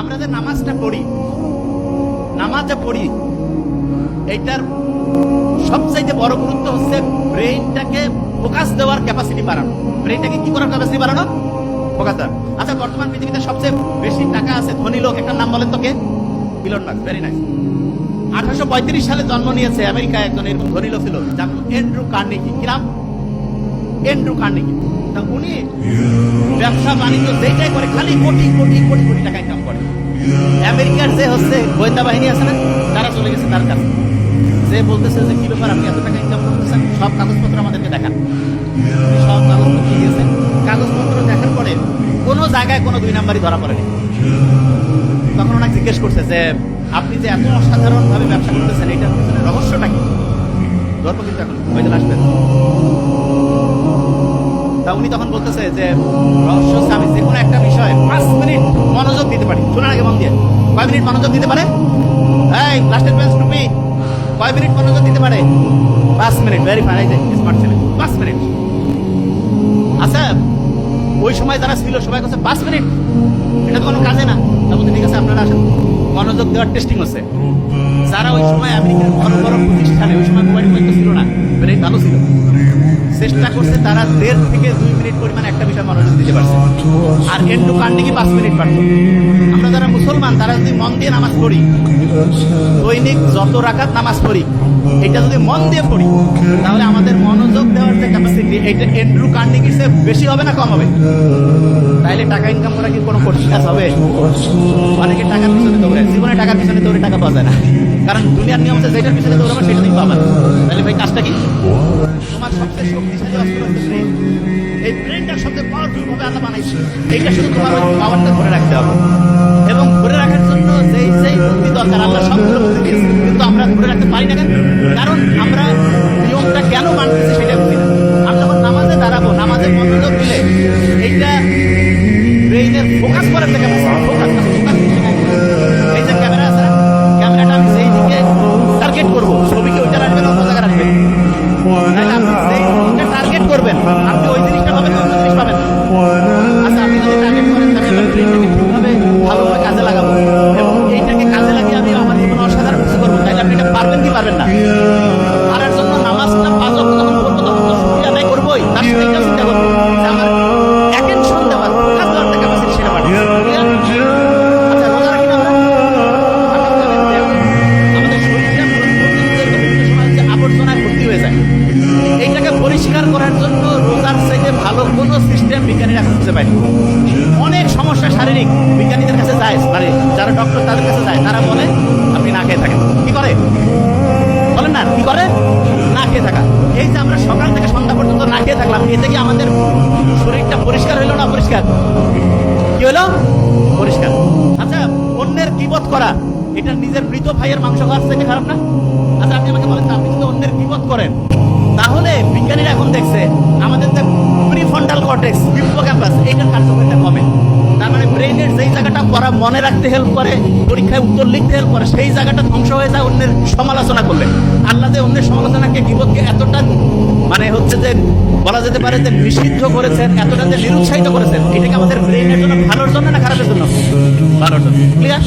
আমরা যে নামাজটা পড়ি, নামাজে পড়ি, এইটার সবচাইতে বড় গুরুত্ব হচ্ছে ব্রেইনটাকে ফোকাস দেওয়ার ক্যাপাসিটি বাড়ানো। ব্রেইনটাকে কি করার ক্যাপাসিটি বাড়ানো? ফোকাস দেওয়ার। আচ্ছা বর্তমান পৃথিবীতে সবচেয়ে বেশি টাকা আছে ধনী লোক একটা নাম বলেন তো কে? ইলন মাস্ক ভেরি নাইস আঠারোশো পঁয়ত্রিশ সালে জন্ম নিয়েছে আমেরিকায় একজন এরকম ধনী লোক ছিল, যার এন্ড্রু কার্নেগি কি নাম? এন্ড্রু কার্নেগি তা উনি ব্যবসা বাণিজ্য যেটাই করে খালি কোটি কোটি কোটি কোটি টাকা ইনকাম করে। আমেরিকার যে হচ্ছে গোয়েন্দা বাহিনী আছে না তারা চলে গেছে তার কাছে। যে বলতেছে যে কি ব্যাপার আপনি এত টাকা ইনকাম করতেছেন? সব কাগজপত্র আমাদেরকে দেখান। সব কাগজপত্র দিয়েছে। কাগজপত্র দেখার পরে কোনো জায়গায় কোনো দুই নাম্বারই ধরা পড়েনি। তখন ওনাকে জিজ্ঞেস করছে যে আপনি যে এত অসাধারণ ভাবে ব্যবসা করতেছেন এটার পিছনে রহস্যটা কি? গল্প কিন্তু এখন উনি তখন বলতেছে যে, রহস্য আমি যে কোনো একটা বিষয়ে পাঁচ মিনিট মনোযোগ দিতে পারি। শোনার আগে মন দিয়ে। কয় মিনিট মনোযোগ দিতে পারে? এই লাস্টের বেঞ্চ টুপি কয় মিনিট মনোযোগ দিতে পারে? পাঁচ মিনিট। ভেরি ফাইন স্মার্ট ছেলে। পাঁচ মিনিট। আচ্ছা ওই সময় যারা ছিল, সবাই কাছে পাঁচ মিনিট? এটা তো কোনো কাজে না। তা বলতে ঠিক আছে, আপনারা আসেন। মনোযোগ দেওয়ার টেস্টিং হচ্ছে। যারা ওই সময় আমেরিকার বড় বড় প্রতিষ্ঠানে, ওই সময় মোবাইল ছিল না ভালো ছিল। চেষ্টা করছে তারা দেড় থেকে দুই মিনিট পরিমাণ একটা বিষয় মনোযোগ দিতে পারছে। আর এন্ডু কান্ডিকে পাঁচ মিনিট পারত আমরা যারা মুসলমান, তারা যদি মন দিয়ে নামাজ পড়ি, দৈনিক যত রাখাত নামাজ পড়ি, এটা যদি মন দিয়ে পড়ি, তাহলে আমাদের মনোযোগ দেওয়ার যে ক্যাপাসিটি এটা এন্ড্রু কার্নিকির চেয়ে বেশি হবে না কম হবে? তাইলে টাকা ইনকাম করা কি কোনো কঠিন হবে? অনেকে টাকার পিছনে দৌড়ে জীবনে টাকার পিছনে দৌড়ে টাকা পাওয়া যায় না। কারণ দুনিয়ার নিয়ম হচ্ছে যেটার পিছনে দৌড়াবে, সেটা তুমি পাবা এই ব্রেনটা সবচেয়ে পাওয়ারফুল ভাবে আল্লাহ বানাইছে এইটা শুধু তোমার পাওয়ারটা ধরে রাখতে হবে এবং ধরে রাখার জন্য যেই যেই বুদ্ধি দরকার আল্লাহ সবগুলো বুদ্ধি দিয়েছে কিন্তু আমরা ধরে রাখতে পারি না কেন কারণ আমরা নিয়মটা কেন মানতেছি সেটা বুঝি না আমরা যখন নামাজে দাঁড়াবো নামাজে মনোযোগ দিলে এইটা ব্রেইনের ফোকাস করার জায়গা ফোকাস এই যে ক্যামেরা আছে ক্যামেরাটা আমি সেই দিকে টার্গেট করব ছবিকে ওইটা রাখবেন অন্য জায়গায় রাখবেন করবেন। আপনি ওই জিনিসটা পাবেন অন্য জিনিস পাবেন। শারীরিক বিজ্ঞানীদের কাছে যায় মানে যারা ডক্টর তাদের কাছে যায়, তারা বলে, আপনি না খেয়ে থাকেন। কি করে? বলেন না, কি করে? না খেয়ে থাকা। এই যে আমরা সকাল থেকে সন্ধ্যা পর্যন্ত না খেয়ে থাকলাম, এতে কি আমাদের শরীরটা পরিষ্কার হইল না পরিষ্কার কি হলো পরিষ্কার। আচ্ছা অন্যের কিবত করা, এটা নিজের মৃত ভাইয়ের মাংস খাওয়ার থেকে খারাপ না? আচ্ছা আপনি আমাকে বলেন, আপনি যদি অন্যের কিবত করেন, তাহলে বিজ্ঞানীরা এখন দেখছে, আমাদের যে প্রিফন্টাল কর্টেক্স হিপ্পোক্যাম্পাস এইটার কার্যকারিতা কমে মানে যেই জায়গাটা পড়া মনে রাখতে হেল্প করে, পরীক্ষায় উত্তর লিখতে হেল্প করে, সেই জায়গাটা ধ্বংস হয়ে যায়, অন্যের সমালোচনা করলে। আল্লাহ যে অন্যের সমালোচনাকে, বিপদকে এতটা মানে হচ্ছে যে, বলা যেতে পারে যে নিষিদ্ধ করেছেন, এতটা যে নিরুৎসাহিত করেছেন, এটাকে আমাদের ব্রেনের জন্য ভালোর জন্য না খারাপের জন্য? ভালোর জন্য। ক্লিয়ার